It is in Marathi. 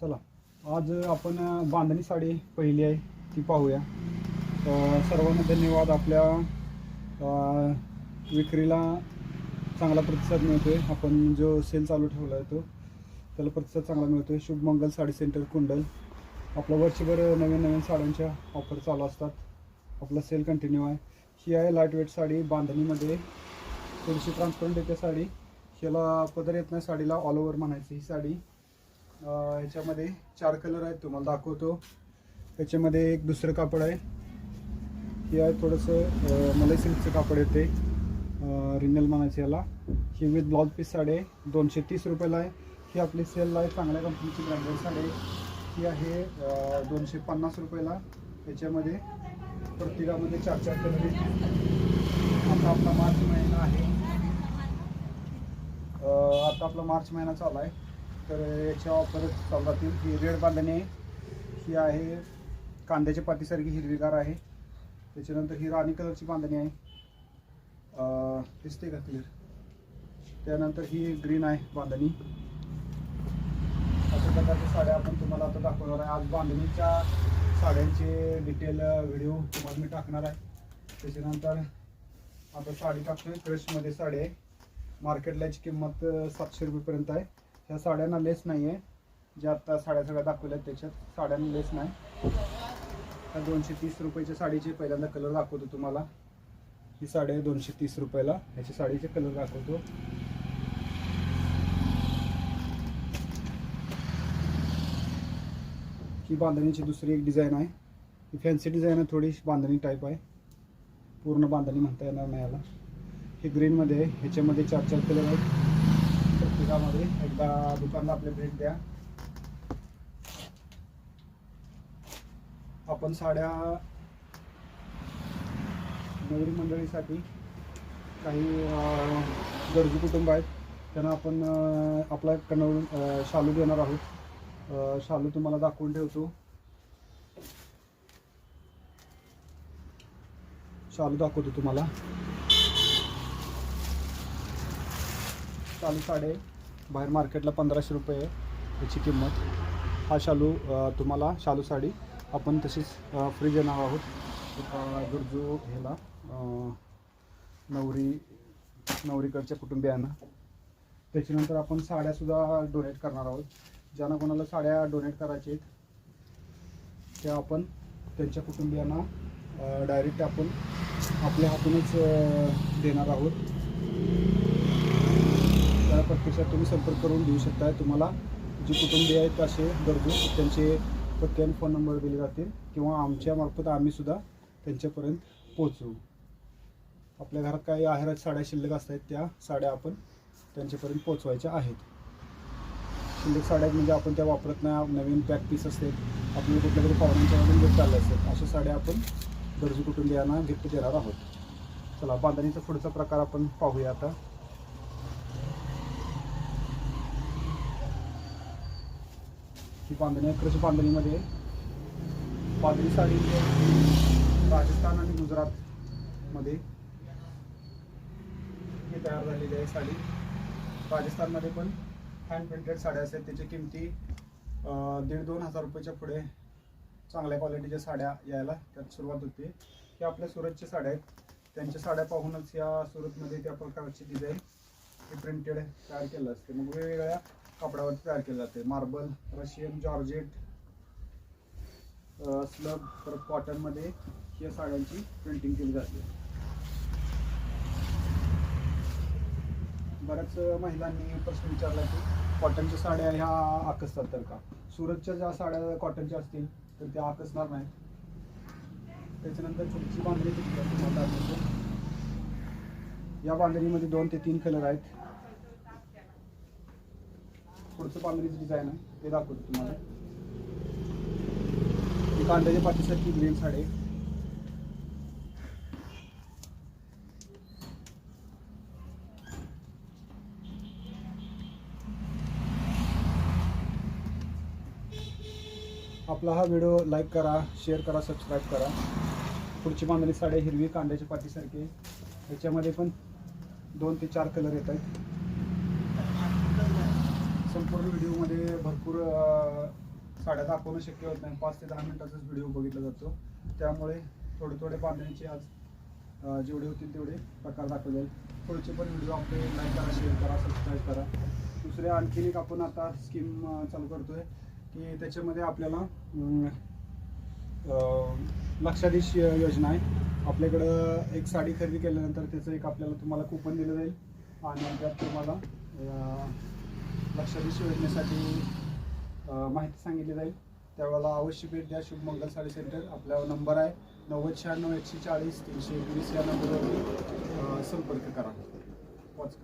चला आज आपण बांधणी साडी पहिली आहे ती पाहूया. सर्वांना धन्यवाद. आपल्या विक्रीला चांगला प्रतिसाद मिळतो आहे आपण जो सेल चालू ठेवला आहे तो त्याला प्रतिसाद चांगला मिळतो आहे शुभमंगल साडी सेंटर कुंडल. आपलं वर्षभर नवीन नवीन साड्यांच्या ऑफर चालू असतात. आपला सेल कंटिन्यू आहे. ही आहे लाइट वेट साडी. बांधणीमध्ये थोडीशी ट्रान्सपरंट येते साडी. ह्याला पदर येत नाही साडीला ऑल ओव्हर म्हणायची ही साडी. ह्याच्यामध्ये चार कलर आहेत तुम्हाला दाखवतो. ह्याच्यामध्ये एक दुसरं कापड आहे. हे आहे थोडंसं मलाई मलई सिल्कचं कापड येते रिनल मानाचे याला. ही विथ ब्लाउज पीस साडी आहे दोनशे तीस रुपयाला आहे. ही आपली सेल आहे चांगल्या कंपनीची ब्रँडेड साडी आहे. ही आहे दोनशे पन्नास रुपयाला. याच्यामध्ये प्रत्येकामध्ये चार चार कलर आहेत आता आपला मार्च महिना आहे. आता आपला मार्च महिना चालू आहे. तर याच्या ऑफर चालू राहतील ही रेड बांधणी आहे ही आहे. कांद्याच्या पातीसारखी हिरवीगार आहे. त्याच्यानंतर ही राणी कलरची बांधणी आहे. दिसते का क्लिअर त्यानंतर ही ग्रीन आहे बांधणी. अशा प्रकारच्या साड्या आपण तुम्हाला आता दाखवणार आहे. आज बांधणीच्या साड्यांचे डिटेल व्हिडिओ तुम्हाला मी टाकणार आहे. त्याच्यानंतर आता साडी टाकतोय. क्रशमध्ये साडी आहे. मार्केटला याची किंमत सातशे रुपयेपर्यंत आहे. ह्या साड्यांना लेस नाही आहे ज्या आता साड्या सगळ्या दाखवल्या आहेत त्याच्यात साड्यांना लेस नाही. तर दोनशे तीस रुपयाच्या साडीचे पहिल्यांदा कलर दाखवतो तुम्हाला. ही साडी आहे दोनशे तीस रुपयाला. ह्याच्या साडीचे कलर दाखवतो. ही बांधणीची दुसरी एक डिझाईन आहे. ही फॅन्सी डिझाईन आहे थोडी बांधणी टाईप आहे. पूर्ण बांधणी म्हणता येणार नाही याला. हे ग्रीनमध्ये आहे. ह्याच्यामध्ये चार चार कलर आहेत. शहरामध्ये एकदा दुकानला आपले भेट द्या. आपण साड्या नवरी मंडळीसाठी काही गरजू कुटुंब आहेत. त्यांना आपण आपला कणवून शालू देणार आहोत. शालू तुम्हाला दाखवून ठेवतो. शालू दाखवतो तुम्हाला. शालू साडे बाहेर मार्केटला पंधराशे रुपये आहे याची किंमत. हा शालू तुम्हाला शालू साडी. आपण तशीच फ्री देणार आहोत. गुरजू ह्याला नवरी नवरीकडच्या कुटुंबियांना. त्याच्यानंतर आपण साड्यासुद्धा डोनेट करणार आहोत. ज्यांना कोणाला साड्या डोनेट करायच्या आहेत त्या आपण त्यांच्या कुटुंबियांना डायरेक्ट आपण आपल्या हातूनच देणार आहोत. प्रत्यक्षात तुम्ही संपर्क करून देऊ शकता तुम्हाला जी कुटुंबीय आहेत असे गरजू त्यांचे पत्ते आणि फोन नंबर दिले जातील किंवा आमच्या मार्फत आम्ही सुद्धा त्यांच्यापर्यंत पोहोचू. आपल्या घरात काही आहेरात साड्या शिल्लक असतात त्या साड्या आपण त्यांच्यापर्यंत पोचवायच्या आहेत. शिल्लक साड्या म्हणजे आपण त्या वापरत नाही नवीन पॅक पीस असतात आपल्या कुठल्या तरी पाहुण्यांच्या मधून चालले असतात अशा साड्या आपण गरजू कुटुंबियांना गिफ्ट देणार आहोत. चला बांधणीचा पुढचा प्रकार आपण पाहूया आता. ही बांधणी आहे. बांधणीमध्ये पादरी साडी राजस्थान आणि गुजरातमध्ये ही तयार झालेली आहे साडी. राजस्थानमध्ये पण हँड प्रिंटेड साड्या असतात. त्याची किमती दीड दोन हजार रुपयाच्या पुढे चांगल्या क्वालिटीच्या साड्या यायला त्यात सुरुवात होते. ह्या आपल्या सुरतच्या साड्या आहेत. त्यांच्या साड्या पाहूनच या सुरतमध्ये त्या प्रकारची डिझाईन हे प्रिंटेड तयार केलं असते. मग वेगवेगळ्या कपड्यावर तयार केलं जाते. मार्बल रशियन जॉर्जेट स्लब परत कॉटनमध्ये या साड्यांची प्रिंटिंग केली जाते. बऱ्याच महिलांनी प्रश्न विचारला की कॉटनच्या साड्या ह्या आकसतात तर का? सुरतच्या ज्या साड्या कॉटनच्या असतील तर त्या आकसणार नाही त्याच्यानंतर छोटीची बांधणी या बांधणीमध्ये दोन ते तीन कलर आहेत. पुढचं पांढरीचं डिझाईन आहे ते दाखवतो तुम्हाला. ही कांद्याच्या पाठीसारखी ग्रीन साडी आपला हा व्हिडिओ लाईक करा शेअर करा सबस्क्राईब करा. पुढची बांधणी साड्या हिरवी कांद्याच्या पाठीसारखी याच्यामध्ये पण दोन ते चार कलर येत आहेत. संपूर्ण व्हिडिओमध्ये भरपूर साड्या दाखवणं शक्य होत नाही. पाच ते दहा मिनिटाचाच व्हिडिओ बघितला जातो. त्यामुळे थोडे थोडे बांधण्यांचे आज जेवढे होतील तेवढे प्रकार दाखवले जाईल पुढचे पण व्हिडिओ आपले लाईक करा शेअर करा सबस्क्राईब करा. दुसरे आणखीन एक आपण आता स्कीम चालू करतोय की त्याच्यामध्ये आपल्याला लक्षाधीश योजना आहे. आपल्याकडं एक साडी खरेदी केल्यानंतर त्याचं एक आपल्याला तुम्हाला कुपन दिलं जाईल. आणि त्यात तुम्हाला लक्षाधीश योजनेसाठी माहिती सांगितली जाईल. त्यावेळेला अवश्य भेट द्या. शुभमंगल साडी सेंटर आपला नंबर आहे नव्वद शहाण्णव एकशे चाळीस तीनशे एकवीस या नंबरवरती संपर्क करा. वाच